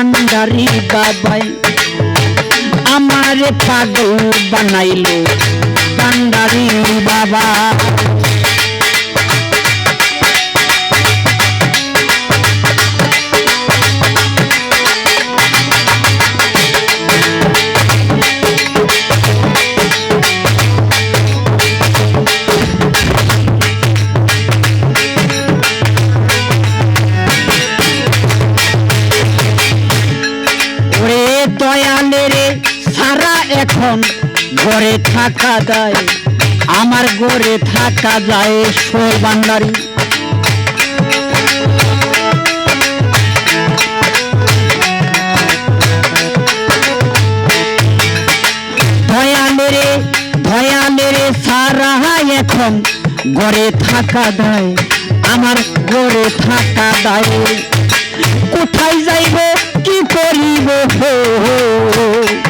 ভান্ডারি বাবাই আমারে পাগল বানাইলো। ভান্ডারি বাবা। ঘরে থাকা যায়, আমার ঘরে থাকা যায় সোর বান্ডারি দয়ালে রে দয়ালে সারা এখন ঘরে থাকা দেয় আমার ঘরে থাকা দেয় কোথায় যাইব, কি করিব? হো।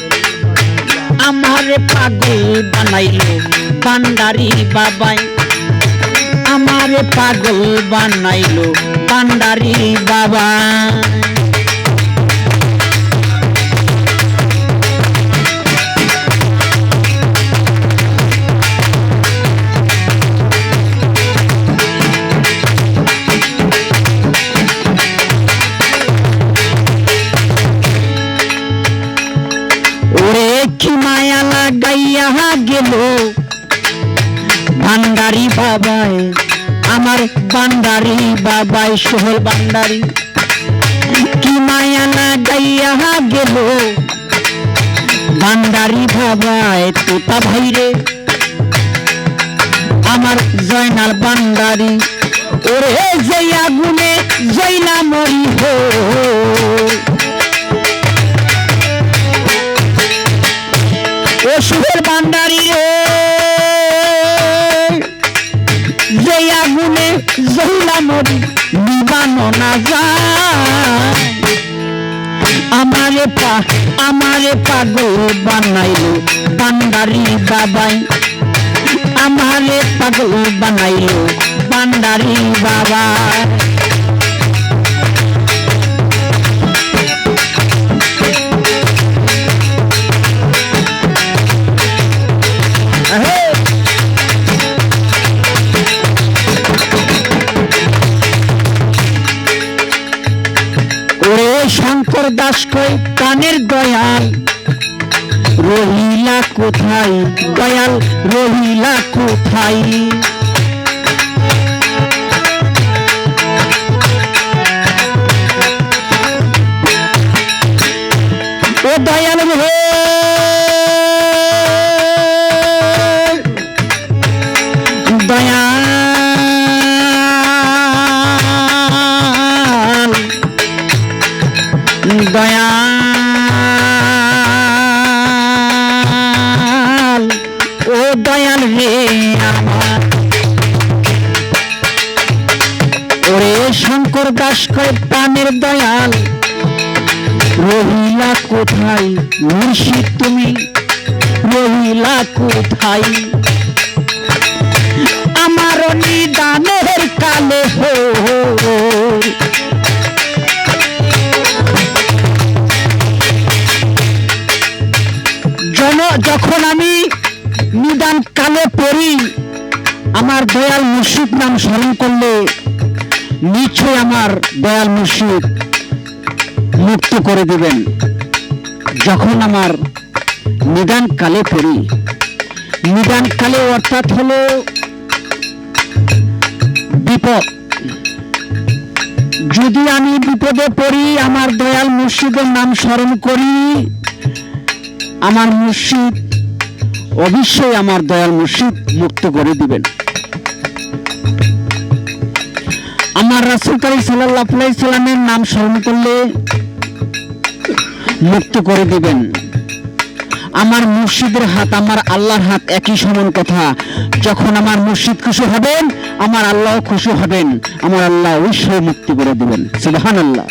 আমারে পাগল বানাইলো পান্ডারি বাবাই। আমারে পাগল বানাইলো পান্ডারি বাবা লাগাইয়া গেল। ভান্ডারি বাবাই আমার বান্ডারি বাবাই সোহল বান্ডারি। কি মায়া লাগাইয়া গেল। ভান্ডারি বাবাই তোতা ভাইরে আমার জয়নাল বান্ডারি, ওরে জয় আগুনে জয়না মরি হো বান্ডারি রে। যে আগুনে জহিলা মরি নিবানো না যায়। আমারে পা, আমারে পাগল বানাইলো বান্ডারি বাবাই। আমারে পাগল বানাইলো বান্ডারি বাবা শঙ্কর দাস কই কানের দয়াল। রহিলা কোথায়? দয়াল রহিলা কোথায়? দাস কয় প্রাণের দয়াল। রহিলা কোথায়? মুর্শিদ তুমি? রহিলা কোথায়? আমার নিদানের কালে হো জন, যখন আমি নিদান কালে পড়ি, আমার দয়াল মুর্শিদ নাম স্মরণ করলে নিশ্চয় আমার দয়াল মুর্শিদ মুক্ত করে দিবেন। যখন আমার নিদান কালে পড়ি নিদান কালে অর্থাৎ হলো বিপদ। যদি আমি বিপদে পড়ি, আমার দয়াল মুর্শিদের নাম স্মরণ করি, আমার মুর্শিদ অবশ্যই আমার দয়াল মুর্শিদ মুক্ত করে দিবেন। আমার রাসুল করিম সাল্লাহ নাম স্মরণ করলে মুক্ত করে দিবেন। আমার মুর্শিদের হাত, আমার আল্লাহর হাত একই সমান কথা। যখন আমার মুর্শিদ খুশি হবেন, আমার আল্লাহ খুশি হবেন। আমার আল্লাহ অবশ্যই মুক্তি করে দিবেন। সুবাহান আল্লাহ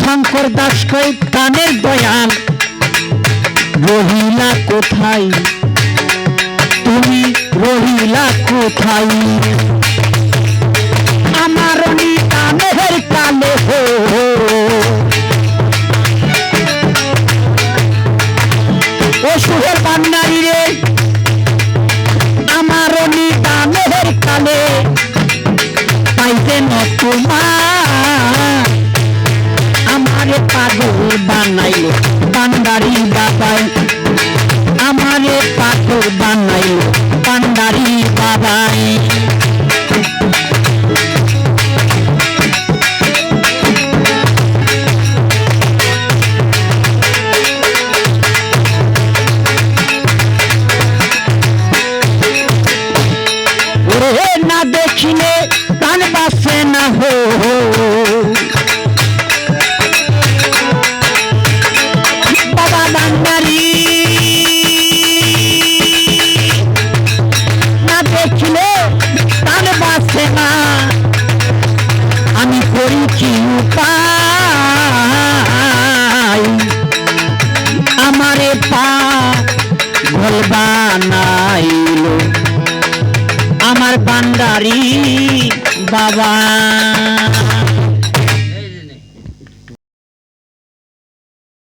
শঙ্কর দাস কই প্রাণের দয়াল রহিলা কোথায়? তুমি রহিলা কোথায়? আমার নিতামের কালে হো। ও সুহের বান্নারি রে, আমার নিতামের কালে পাইতে তোমার। আমারে পাগল বানাইলো পান্ডারি বাবাই আমারে পাগল বানাইলো পান্ডারি বাবাই। না দেখিলে প্রাণ বাসে না হো বাবা ভোল বানাইল। আমার বান্দারি বাবা।